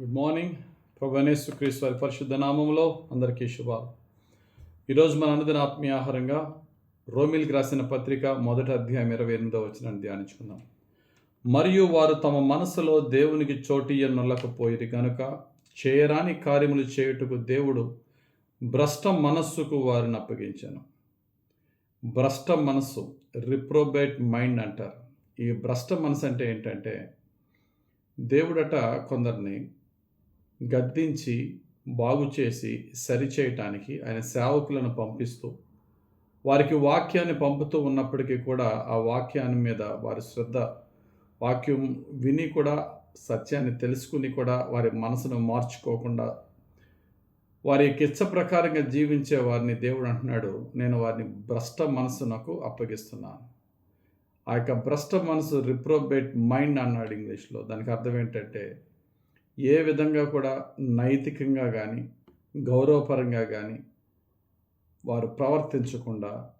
Good morning ప్రభనేసు క్రీస్తు వారి పరిశుద్ధ నామంలో అందరికీ శుభాలు. ఈరోజు మన అనుదిన ఆత్మీయ ఆహారంగా రోమిల్కి రాసిన పత్రిక మొదటి అధ్యాయం ఇరవై ఎనిమిదో వచ్చిన ధ్యానించుకుందాం. మరియు వారు తమ మనసులో దేవునికి చోటీయ నొల్లకపోయేది కనుక చేయరాని కార్యములు చేయుటకు దేవుడు భ్రష్ట మనస్సుకు వారిని అప్పగించాను. భ్రష్ట మనస్సు రిప్రోబేట్ మైండ్ అంటారు. ఈ భ్రష్ట మనసు అంటే ఏంటంటే దేవుడట కొందరిని గద్దించి బాగు చేసి సరిచేయటానికి ఆయన సేవకులను పంపిస్తూ వారికి వాక్యాన్ని పంపుతూ ఉన్నప్పటికీ కూడా ఆ వాక్యాన్ని మీద వారి శ్రద్ధ వాక్యం విని కూడా సత్యాన్ని తెలుసుకుని కూడా వారి మనసును మార్చుకోకుండా వారి కిచ్చ ప్రకారంగా జీవించే వారిని దేవుడు అంటున్నాడు నేను వారిని భ్రష్ట మనసునకు అప్పగిస్తున్నాను. ఆ యొక్క భ్రష్ట మనసు రిప్రోబేట్ మైండ్ అన్నాడు ఇంగ్లీష్లో. దానికి అర్థం ఏంటంటే ఏ విధంగా కూడా నైతికంగా కానీ గౌరవపరంగా కానీ వారు ప్రవర్తించకుండా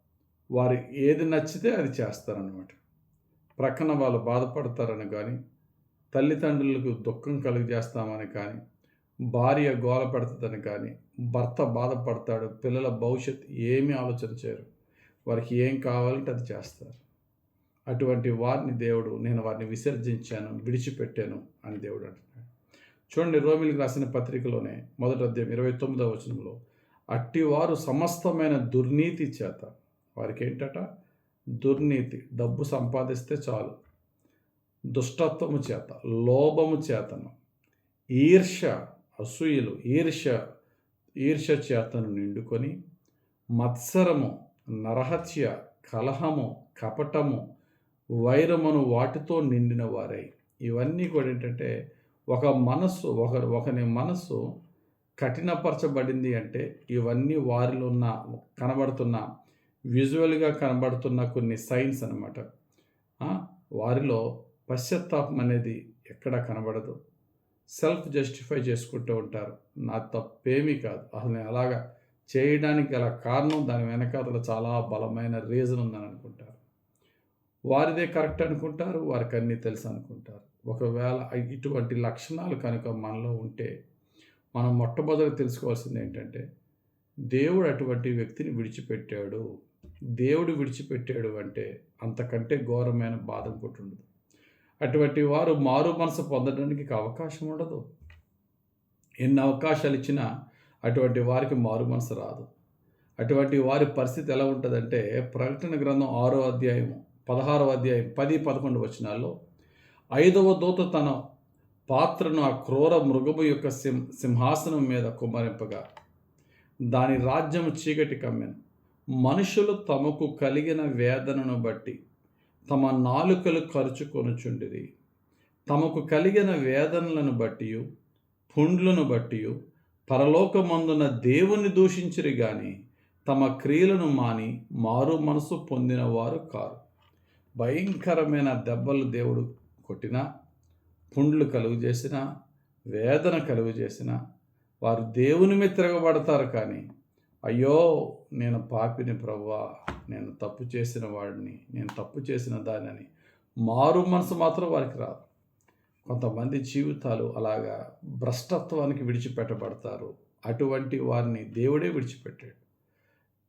వారు ఏది నచ్చితే అది చేస్తారనమాట ప్రక్కన వాళ్ళు బాధపడతారని కానీ తల్లిదండ్రులకు దుఃఖం కలుగజేస్తామని కానీ భార్య గోల పెడుతుందని కానీ భర్త బాధపడతాడు పిల్లల భవిష్యత్ ఏమీ ఆలోచన చేయరు. వారికి ఏం కావాలంటే అది చేస్తారు. అటువంటి వారిని దేవుడు నేను వారిని విసర్జించాను విడిచిపెట్టాను అని దేవుడు అంటున్నాడు. చూడండి రోమిలికి రాసిన పత్రికలోనే మొదటి అధ్యాయం ఇరవై తొమ్మిదవ వచనంలో అట్టివారు సమస్తమైన దుర్నీతి చేత వారికి ఏంటట దుర్నీతి డబ్బు సంపాదిస్తే చాలు. దుష్టత్వము చేత లోభము చేతను. ఈర్ష అసూయలు ఈర్ష ఈర్ష చేతను నిండుకొని మత్సరము నరహత్య కలహము కపటము వైరమును వాటితో నిండిన వారై. ఇవన్నీ కూడా ఏంటంటే ఒక మనస్సు ఒక ఒకని మనస్సు కఠినపరచబడింది అంటే ఇవన్నీ వారిలో ఉన్న కనబడుతున్న విజువల్గా కనబడుతున్న కొన్ని సైన్స్ అనమాట వారిలో పశ్చాత్తాపం అనేది ఎక్కడ కనబడదు. సెల్ఫ్ జస్టిఫై చేసుకుంటూ ఉంటారు. నా తప్పేమీ కాదు. అసలు అలాగా చేయడానికి గల కారణం దాని వెనకాతల చాలా బలమైన రీజన్ ఉందని అనుకుంటారు. వారిదే కరెక్ట్ అనుకుంటారు వారికి అన్నీ తెలుసు అనుకుంటారు. ఒకవేళ ఇటువంటి లక్షణాలు కనుక మనలో ఉంటే మనం మొట్టమొదటి తెలుసుకోవాల్సింది ఏంటంటే దేవుడు అటువంటి వ్యక్తిని విడిచిపెట్టాడు. దేవుడు విడిచిపెట్టాడు అంటే అంతకంటే ఘోరమైన బాధ ఇంకోటి ఉండదు. అటువంటి వారు మారు మనసు పొందడానికి అవకాశం ఉండదు. ఎన్ని అవకాశాలు ఇచ్చినా అటువంటి వారికి మారు మనసు రాదు. అటువంటి వారి పరిస్థితి ఎలా ఉంటుందంటే ప్రకటన గ్రంథం ఆరో అధ్యాయము పదహారో అధ్యాయం పది పదకొండు వచనాల్లో ఐదవ దూత తన పాత్రను ఆ క్రూర మృగము యొక్క సింహ సింహాసనం మీద కుమ్మరింపగా దాని రాజ్యము చీకటి కమ్మెను. మనుషులు తమకు కలిగిన వేదనను బట్టి తమ నాలుకలు ఖర్చుకొనుచుండిరి తమకు కలిగిన వేదనలను బట్టి పుండ్లను బట్టి పరలోకమందున దేవుని దూషించిరి గాని తమ క్రియలను మాని మారు మనసు పొందినవారు కారు. భయంకరమైన దెబ్బలు దేవుడు కొట్టినా పుండ్లు కలుగు చేసిన వేదన కలుగు చేసిన వారు దేవుని మీద తిరగబడతారు కానీ అయ్యో నేను పాపిని ప్రవ్వా నేను తప్పు చేసిన వాడిని నేను తప్పు చేసిన దానిని మారు మనసు మాత్రం వారికి రాదు. కొంతమంది జీవితాలు అలాగా భ్రష్టత్వానికి విడిచిపెట్టబడతారు. అటువంటి వారిని దేవుడే విడిచిపెట్టాడు.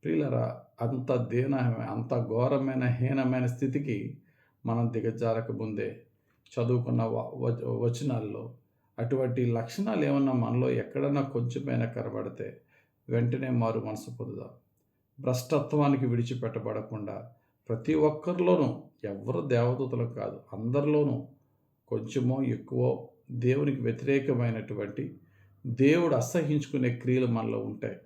ప్రియులరా అంత దీనమైన అంత ఘోరమైన హీనమైన స్థితికి మనం దిగజారక ముందే చదువుకున్న వచనాల్లో అటువంటి లక్షణాలు ఏమన్నా మనలో ఎక్కడన్నా కొంచెమైనా కనబడితే వెంటనే మారు మనసు పొందుదాం. భ్రష్టత్వానికి విడిచిపెట్టబడకుండా ప్రతి ఒక్కరిలోనూ ఎవరు దేవదూతలు కాదు అందరిలోనూ కొంచెమో ఎక్కువ దేవునికి వ్యతిరేకమైనటువంటి దేవుడు అసహించుకునే క్రియలు మనలో ఉంటాయి.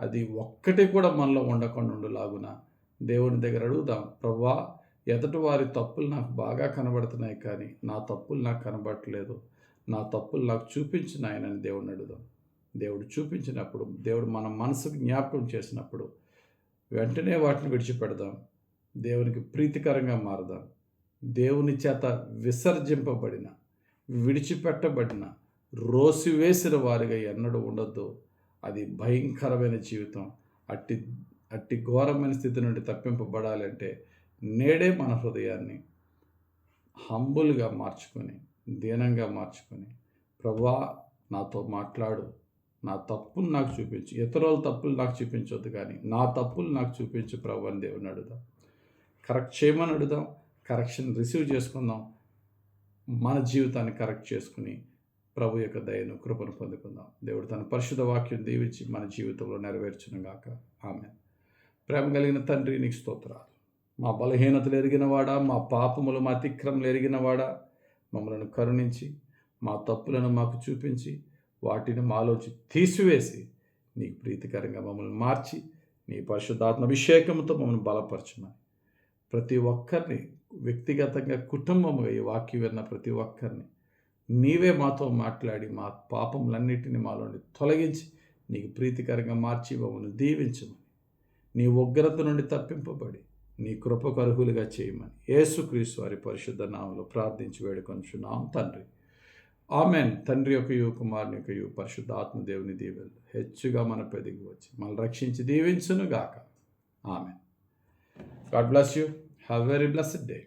అది ఒక్కటి కూడా మనలో ఉండకుండా ఉండులాగున దేవుని దగ్గర అడుగుదాం ప్రభా ఎదటి వారి తప్పులు నాకు బాగా కనబడుతున్నాయి కానీ నా తప్పులు నాకు కనబడట్లేదు. నా తప్పులు నాకు చూపించిన ఆయనని దేవుడిని అడుగుదాం. దేవుడు చూపించినప్పుడు దేవుడు మన మనసుకు జ్ఞాపకం చేసినప్పుడు వెంటనే వాటిని విడిచిపెడదాం. దేవునికి ప్రీతికరంగా మారదాం. దేవుని చేత విసర్జింపబడిన విడిచిపెట్టబడిన రోసివేసిన వారిగా ఎన్నడూ ఉండొద్దు. అది భయంకరమైన జీవితం. అట్టి అట్టి ఘోరమైన స్థితి నుండి తప్పింపబడాలంటే నేడే మన హృదయాన్ని హంబుల్గా మార్చుకొని దీనంగా మార్చుకొని ప్రభా నాతో మాట్లాడు. నా తప్పులు నాకు చూపించు. ఇతరుల తప్పులు నాకు చూపించొద్దు కానీ నా తప్పులు నాకు చూపించు ప్రభు అని దేవుని అడుగుదాం. కరెక్ట్ చేయమని అడుగుదాం. కరెక్షన్ రిసీవ్ చేసుకుందాం. మన జీవితాన్ని కరెక్ట్ చేసుకుని ప్రభు యొక్క దయను కృపను పొందుకుందాం. దేవుడు తన పరిశుద్ధ వాక్యం దీవించి మన జీవితంలో నెరవేర్చును గాక. ఆమె ప్రేమ కలిగిన తండ్రి నీకు స్తోత్రాలు. మా బలహీనతలు ఎరిగినవాడా? మా పాపములు మా అతిక్రమలు ఎరిగినవాడా? మమ్మలను కరుణించి మా తప్పులను మాకు చూపించి వాటిని మాలోంచి తీసివేసి నీకు ప్రీతికరంగా మమ్మల్ని మార్చి నీ పరిశుద్ధాత్మ అభిషేకంతో మమ్మల్ని బలపరచమని. ప్రతి ఒక్కరిని వ్యక్తిగతంగా కుటుంబముగా ఈ వాక్యం విన్న ప్రతి ఒక్కరిని నీవే మాతో మాట్లాడి మా పాపములన్నిటిని మాలోని తొలగించి నీకు ప్రీతికరంగా మార్చి మమ్మల్ని దీవించమని. నీ ఉగ్రత నుండి తప్పింపబడి నీ కృపకు అర్హులుగా చేయమని. యేసుక్రీస్తు వారి పరిశుద్ధ నామంలో ప్రార్థించి వేడుకొంచున్నాం తండ్రి. ఆమెన్. తండ్రి యొక్క యు కుమారుని యొక్క యు పరిశుద్ధ ఆత్మదేవుని దీవెలు హెచ్చుగా మన పెదిగి వచ్చి మనల్ని రక్షించి దీవించును గాక amen. God bless you. Have very blessed day.